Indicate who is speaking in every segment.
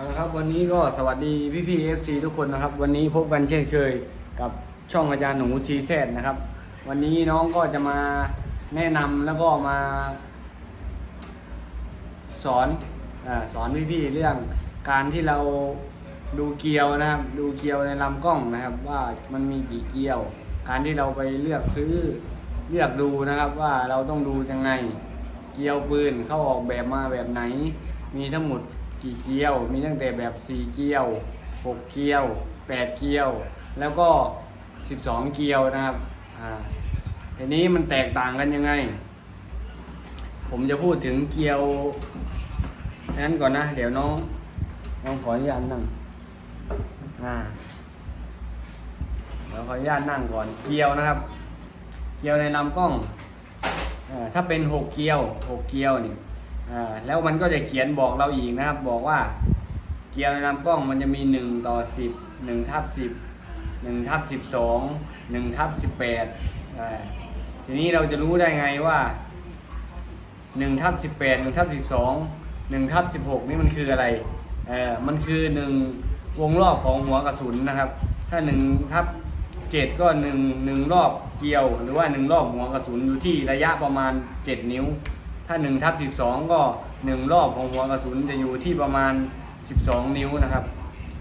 Speaker 1: เอาละครับวันนี้ก็สวัสดีพี่พี่เอฟซีทุกคนนะครับ วันนี้พบกันเช่นเคยกับช่องอาจารย์หนูซีแซดนะครับ วันนี้น้องก็จะมาแนะนำแล้วก็มา สอนอสอนพี่พี่เรื่องการที่เราดูเกียวนะครับ ดูเกียวในลำกล้องนะครับ ว่ามันมีกี่เกียว การที่เราไปเลือกซื้อเลือกดูนะครับว่าเราต้องดูยังไง เกียวปืนเข้าออกแบบมาแบบไหน มีทั้งหมด กี่เกลียว มีตั้งแต่แบบ 4 เกลียว 6 เกลียว 8 เกลียว แล้วก็ 12 เกลียวนะครับอ่าทีนี้มันแตกต่างกันยังไง ผมจะพูดถึงเกลียวนั้นก่อนนะ เดี๋ยวน้องน้องขออนุญาตนั่งอ่าเดี๋ยวขออนุญาตนั่งก่อนเกลียวนะครับ เกลียวในลำกล้องอ่าถ้าเป็นหกเกลียวหกเกลียวนี่ แล้วมันก็จะเขียนบอกเราอีกนะครับ บอกว่าเกลียวในลำกล้องมันจะมีหนึ่งต่อสิบหนึ่งทับสิบหนึ่งทับสิบสองหนึ่งทับสิบแปดทีนี้เราจะรู้ได้ไงว่าหนึ่งทับสิบแปดหนึ่งทับสิบสองหนึ่งทับสิบหกนี่มันคืออะไร เออมันคือหนึ่งวงรอบของหัวกระสุนนะครับ ถ้าหนึ่งทับเจ็ดก็หนึ่งหนึ่งรอบเกลียว หรือว่าหนึ่งรอบหัวกระสุนอยู่ที่ระยะประมาณเจ็ดนิ้ว ถ้าหนึ่งทับสิบสองก็หนึ่งรอบของหัวกระสุนจะอยู่ที่ประมาณสิบสองนิ้วนะครับ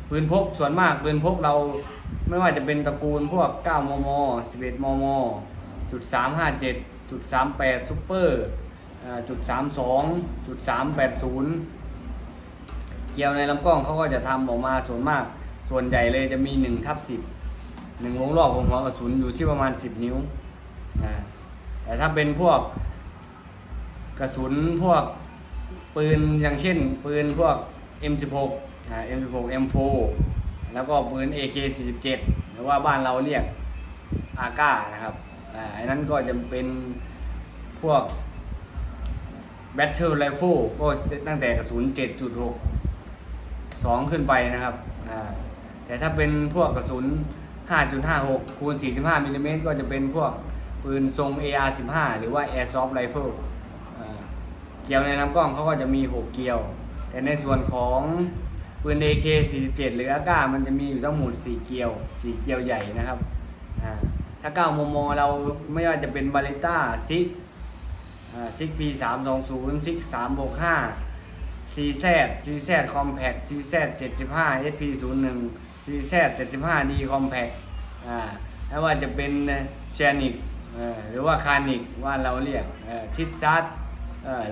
Speaker 1: ปืนพกส่วนมากปืนพกเราไม่ว่าจะเป็นตระกูลพวก 9 มม 11 มม จุด357 จุด38ซุปเปอร์อ่าจุดสามสองจุดสามแปดศูนย์เกียวในลำกล้องเขาก็จะทำออกมาส่วนมาก ส่วนใหญ่เลยจะมีหนึ่งทับสิบหนึ่งวงรอบของหัวกระสุนอยู่ที่ประมาณสิบนิ้วแต่ถ้าเป็นพวก กระสุนพวกปืนอย่างเช่น ปืนพวก M16 อ่า M16 M4 แล้วก็ปืน AK47 หรือว่าบ้านเราเรียกอาก้านะครับอ่าอันนั้นก็จะเป็นพวก Battle Rifle ก็ตั้งแต่กระสุน 7.6 2 ขึ้นไปนะครับอ่าแต่ถ้าเป็นพวกกระสุน 5.56 คูณ 45มิลลิเมตรก็จะเป็นพวกปืนทรง AR-15 หรือว่า Airsoft Rifle เกียวในลำกล้องเขาก็จะมี 6 เกียว แต่ในส่วนของปืน AK-47 หรืออาก้ามันจะมีอยู่ทั้งหมด4เกียว4เกียวใหญ่นะครับอ่าถ้า 9 มม เราไม่ว่าจะเป็นบาเลต้าซิกซิกปีสามสองศูนย์ซิกสามบกห้าซีแซดซีแซดคอมแพคซีแซดเจ็ดสิบห้าเอพีศูนย์หนึ่งซีแซดเจ็ดสิบห้าดีคอมแพคอ่าไม่ว่าจะเป็นเชนิกหรือว่าคานิกว่าเราเรียกทิศซัด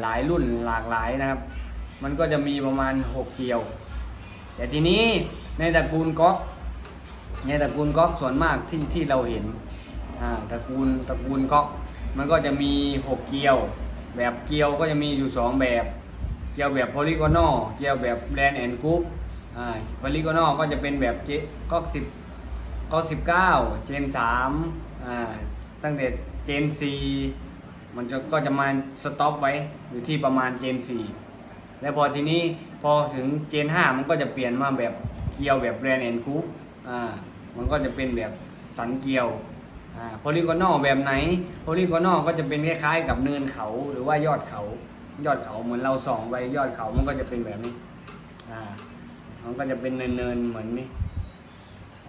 Speaker 1: หลายรุ่นหลากหลายนะครับ มันก็จะมีประมาณ 6 เกียว แต่ทีนี้ในตระกูลก๊อกในตระกูลก๊อกส่วนมากที่ที่เราเห็นตระกูลตระกูลก๊อกมันก็จะมี 6 เกลียว แบบเกลียวก็จะมีอยู่ 2 แบบเกลียวแบบโพลีกนอลเกลียวแบบแบรนด์แอนด์กรุ๊ปโพลีกนอลก็จะเป็นแบบเจก็สิบก็สิบเก้าเจนสามตั้งแต่เจนสี่ มันจะก็จะมาสต็อปไว้อยู่ที่ประมาณเจนสี่แล้วพอทีนี้พอถึงเจนห้ามันก็จะเปลี่ยนมาแบบเกลียวแบบแบรนด์แอนด์กรุ๊ปอ่ามันก็จะเป็นแบบสันเกลียวโพลีกอนอลแบบไหนโพลีกอนอลก็จะเป็นคล้ายๆ กับเนินเขาหรือว่ายอดเขายอดเขาเหมือนเราส่องไปยอดเขามันก็จะเป็นแบบนี้อ่ามันก็จะเป็นเนินๆเหมือนนี้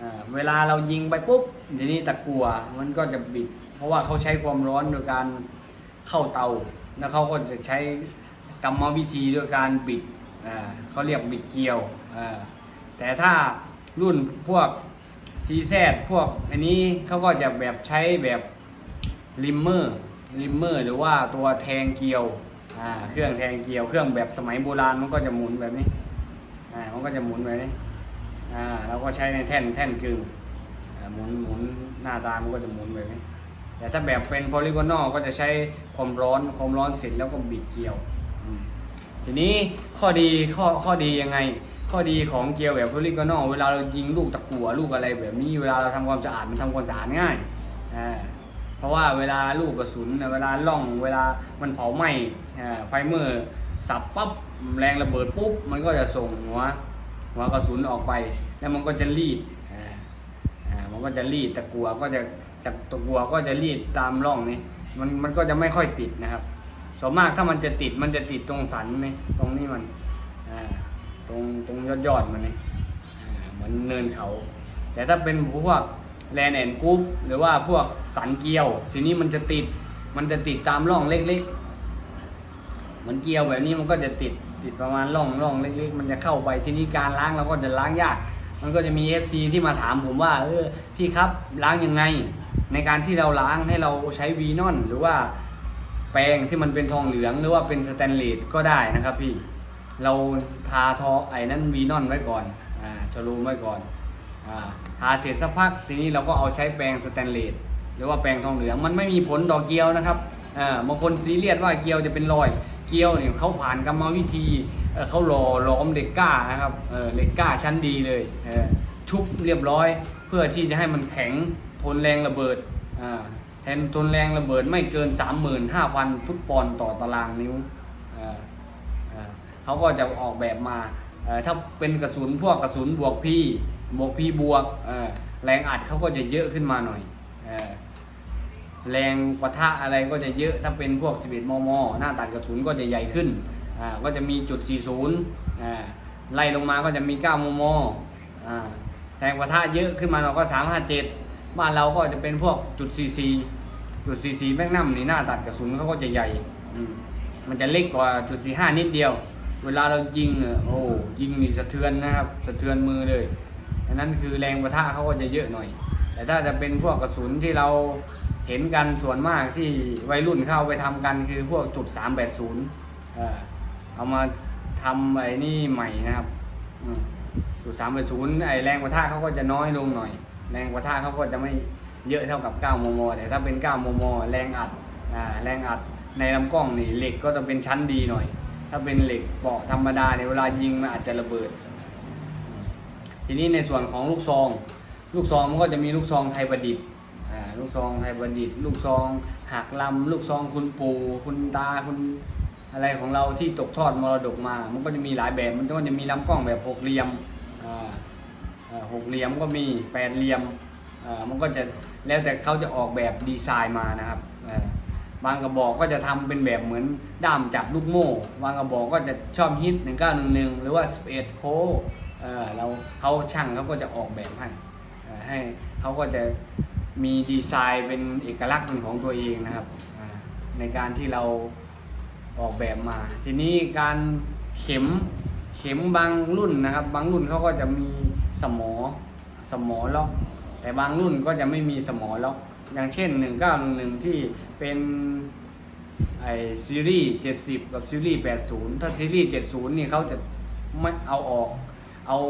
Speaker 1: อ่าเวลาเรายิงไปปุ๊บทีนี้ตะกัวมันก็จะบิด เพราะว่าเขาใช้ความร้อนโดยการ เข้าเตาแล้วเขาก็จะใช้กรรมวิธีโดยการบิดเขาเรียกบิดเกลียว แต่ถ้ารุ่นพวกซีแซดพวกอันนี้เขาก็จะแบบใช้แบบริมเมอร์ริมเมอร์หรือว่าตัวแทงเกลียวเครื่องแทงเกลียว เครื่องแบบสมัยโบราณมันก็จะหมุนแบบนี้มันก็จะหมุนแบบนี้เราก็ใช้ในแท่นแท่นกึ่งหมุนหมุนหน้าตามันก็จะหมุนแบบนี้ แต่ถ้าแบบเป็นโพลีกอนอลก็จะใช้ความร้อนความร้อนเสร็จแล้วก็บิดเกลียว ทีนี้ข้อดีข้อข้อดียังไง ข้อดีของเกลียวแบบโพลีกอนอลเวลาเรายิงลูกตะกั่วลูกอะไรแบบนี้เวลาเราทำความสะอาดมันทำความสะอาดง่ายอ่าเพราะว่าเวลาลูกกระสุนเวลาล่องเวลามันเผาไหม้ไฟเมื่อสับปั๊บแรงระเบิดปุ๊บมันก็จะส่งหัวหัวกระสุนออกไป แล้วมันก็จะรีดมันก็จะรีดตะกั่วก็จะ จากตะกั่วก็จะรีดตามร่องนี้มันมันก็จะไม่ค่อยติดนะครับส่วนมากถ้ามันจะติดมันจะติดตรงสันนี่ตรงนี้มันตรงตรงยอดยอดมันนี่เหมือนเนินเขา แต่ถ้าเป็นพวกแลนแอนกรุ๊ปหรือว่าพวกสันเกียว ทีนี้มันจะติดมันจะติดตามร่องเล็กๆมันเกียวแบบนี้มันก็จะติดติดประมาณร่องร่องเล็กๆ มันจะเข้าไปทีนี้การล้างเราก็จะล้างยาก มันก็จะมี FC ที่มาถามผมว่า เออพี่ครับล้างยังไง ในการที่เราล้างให้เราใช้วีนอนหรือว่าแปรงที่มันเป็นทองเหลืองหรือว่าเป็นสแตนเลสก็ได้นะครับพี่ เราทาทอไอ้นั้นวีนอนไว้ก่อนอ่าชโลูมไว้ก่อนอ่าทาเสร็จสักพักทีนี้เราก็เอาใช้แปรงสแตนเลสหรือว่าแปรงทองเหลืองมันไม่มีผลต่อเกลียวนะครับอ่าบางคนซีเรียสว่าเกลียวจะเป็นรอย เกลียวเนี่ยเขาผ่านกรรมวิธีเเขาหล่อหลอมเหล็กก้านะครับเเหล็กก้าชั้นดีเลยเชุบเรียบร้อย เพื่อที่จะให้มันแข็งทนแรงระเบิดแทนทนแรงระเบิดไม่เกิน 35,000 ฟุตปอนต่อตารางนิ้วเขาก็จะออกแบบมาถ้าเป็นกระสุนพวกกระสุนบวกพี่บวกพี่บวกแรงอัดเขาก็จะเยอะขึ้นมาหน่อยอ แรงปะทะอะไรก็จะเยอะถ้าเป็นพวก 11 มม หน้าตัดกระสุนก็จะใหญ่ขึ้นอ่าก็จะมีจุด 40อ่าไล่ลงมาก็จะมี 9 มมอ่าแรงปะทะเยอะขึ้นมาเราก็ 357 บ้านเราก็จะเป็นพวกจุด 44 จุด 44 แมกนัมนี่หน้าตัดกระสุนเขาก็จะใหญ่มันจะเล็กกว่าจุดสี่ห้านิดเดียว เวลาเรายิงเนี่ยโอ้ยิงนี่สะเทือนนะครับสะเทือนมือเลยอันนั้นคือแรงประทะเขาก็จะเยอะหน่อย แต่ถ้าจะเป็นพวกกระสุนที่เรา เห็นกันส่วนมากที่วัยรุ่นเข้าไปทำกันคือพวกจุดสามแปดศูนย์เอามาทำไอ้นี่ใหม่นะครับจุดสามแปดศูนย์ไอ้แรงประทะเขาก็จะน้อยลงหน่อย แรงประทะเขาก็จะไม่เยอะเท่ากับ9มมแต่ถ้าเป็น9มมแรงอัดอ่าแรงอัดในลำกล้องนี่เหล็กก็จะเป็นชั้นดีหน่อย ถ้าเป็นเหล็กเปราะธรรมดาเนี่ยเวลายิงมันอาจจะระเบิด ทีนี้ในส่วนของลูกซอง ลูกซองมันก็จะมีลูกซองไทยประดิษฐ์ ลูกซองไทยประดิษฐ์ลูกซองหักลำลูกซองคุณปู่คุณตาคุณอะไรของเราที่ตกทอดมรดกมา มันก็จะมีหลายแบบ มันก็จะมีลำกล้องแบบหกเหลี่ยมหกเหลี่ยมก็มีแปดเหลี่ยมมันก็จะแล้วแต่เขาจะออกแบบดีไซน์มานะครับบางกระบอกก็จะทำเป็นแบบเหมือนด้ามจับลูกโม่บางกระบอกก็จะชอบฮิต1911หนึ่งหนึ่งหรือว่า11โคเออเราเขาช่างเขาก็จะออกแบบให้ให้เขาก็จะ มีดีไซน์เป็นเอกลักษณ์เป็นของตัวเองนะครับในการที่เราออกแบบมา ทีนี้การเข็มเข็มบางรุ่นนะครับ บางรุ่นเขาก็จะมีสมอสมอล็อก แต่บางรุ่นก็จะไม่มีสมอล็อก อย่างเช่น 1911 ที่เป็นไอซีรีส์70 กับซีรีส์80 ถ้าซีรีส์70 นี่เขาจะไม่เอาออก